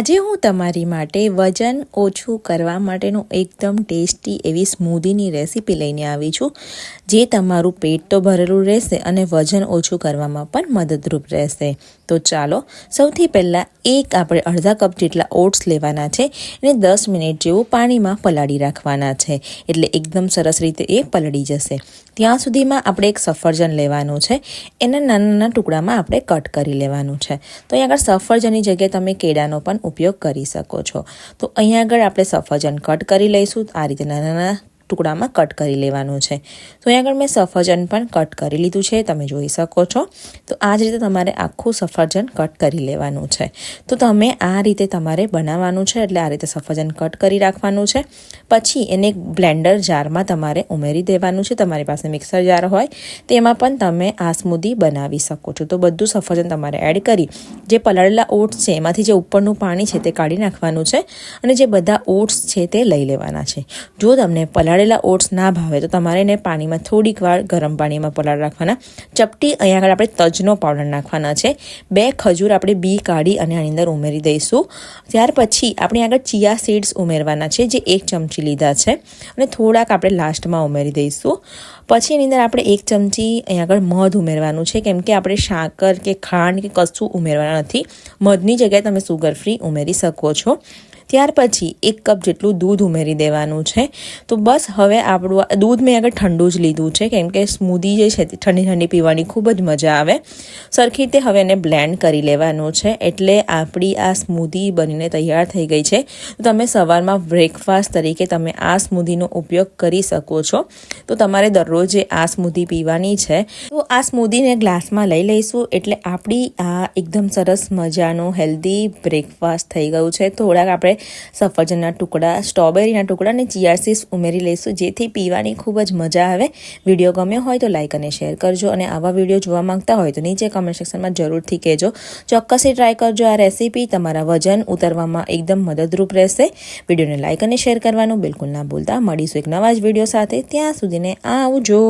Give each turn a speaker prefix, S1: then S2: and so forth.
S1: આજે હું તમારી માટે વજન ઓછું કરવા માટેનું એકદમ ટેસ્ટી એવી સ્મૂધીની રેસીપી લઈને આવી છું, જે તમારું પેટ તો ભરેલું રહેશે અને વજન ઓછું કરવામાં પણ મદદરૂપ રહેશે. તો ચાલો, સૌથી પહેલાં એક આપણે અડધા કપ જેટલા ઓટ્સ લેવાના છે અને દસ મિનિટ જેવું પાણીમાં પલાળી રાખવાના છે. એટલે એકદમ સરસ રીતે એ પલળી જશે. ત્યાં સુધીમાં આપણે એક સફરજન લેવાનું છે, એના નાના નાના ટુકડામાં આપણે કટ કરી લેવાનું છે. તો અહીં આગળ સફરજનની જગ્યાએ તમે કેળાનો પણ ઉપયોગ કરી શકો છો. તો અહીંયા આગળ આપણે સફરજન કટ કરી લઈશું. આ રીતે નાના નાના ટુકડામાં કટ કરી લેવાનું છે. તો અહીં આગળ મેં સફરજન પણ કટ કરી લીધું છે, તમે જોઈ શકો છો. તો આ જ રીતે તમારે આખું સફરજન કટ કરી લેવાનું છે. તો તમે આ રીતે તમારે બનાવવાનું છે, એટલે આ રીતે સફરજન કટ કરી રાખવાનું છે. પછી એને એક બ્લેન્ડર જારમાં તમારે ઉમેરી દેવાનું છે, તમારી પાસે મિક્સર જાર હોય, તેમાં પણ તમે આ સ્મૂધી બનાવી શકો છો. તો બધું સફરજન તમારે એડ કરી, જે પલાળેલા ઓટ્સ છે, એમાંથી જે ઉપરનું પાણી છે તે કાઢી નાખવાનું છે અને જે બધા ઓટ્સ છે તે લઈ લેવાના છે. જો તમને પલાળ પલાળેલા ઓટ્સ ના ભાવે તો તમારે એને પાણીમાં થોડીક વાર ગરમ પાણીમાં પલાળ રાખવાના. ચપટી અહીંયા આગળ આપણે તજનો પાવડર નાખવાના છે. બે ખજૂર આપણે બી કાઢી અને આની અંદર ઉમેરી દઈશું. ત્યાર પછી આપણે આગળ ચિયા સીડ્સ ઉમેરવાના છે, જે એક ચમચી લીધા છે. અને થોડાક આપણે લાસ્ટમાં ઉમેરી દઈશું. પછી એની અંદર આપણે એક ચમચી અહીંયા આગળ મધ ઉમેરવાનું છે, કેમ કે આપણે સાકર કે ખાંડ કે કશું ઉમેરવાના નથી. મધની જગ્યાએ તમે સુગર ફ્રી ઉમેરી શકો છો. ત્યાર પછી એક કપ જેટલું દૂધ ઉમેરી દેવાનું છે. તો બસ હવે આપણું દૂધ મેં આગળ ઠંડુ જ લીધું છે, કેમ કે સ્મૂધી જે છે ઠંડી ઠંડી પીવાની ખૂબ જ મજા આવે. સરખી રીતે હવે એને બ્લેન્ડ કરી લેવાનું છે, એટલે આપણી આ સ્મૂધી બનીને તૈયાર થઈ ગઈ છે. તો તમે સવારમાં બ્રેકફાસ્ટ તરીકે તમે આ સ્મૂધીનો ઉપયોગ કરી શકો છો. તો તમારે દરરોજ આ સ્મૂધી પીવાની છે, તો આ સ્મૂધીને ગ્લાસમાં લઈ લઈશું, એટલે આપણી આ એકદમ સરસ મજાનું, હેલ્ધી બ્રેકફાસ્ટ થઈ ગયું છે. થોડાક આપણે સફરજનના ટુકડા, સ્ટ્રોબેરીના ટુકડા અને ચિયાસીસ ઉમેરી લઈશું. જેથી પીવાની ખૂબ જ મજા આવે. વીડિયો ગમ્યો હોય તો લાઇક અને શેર કરજો અને આવા વીડિયો જોવા માંગતા હોય તો નીચે કમેન્ટ સેક્શનમાં જરૂરથી કહેજો. ચોક્કસથી ટ્રાય કરજો આ રેસીપી તમારા વજન ઉતરવામાં એકદમ મદદરૂપ રહેશે. વિડીયોને લાઇક અને શેર કરવાનું બિલકુલ ના ભૂલતા. મળીશું એક નવા જ વીડિયો સાથે. ત્યાં સુધીને આવજો.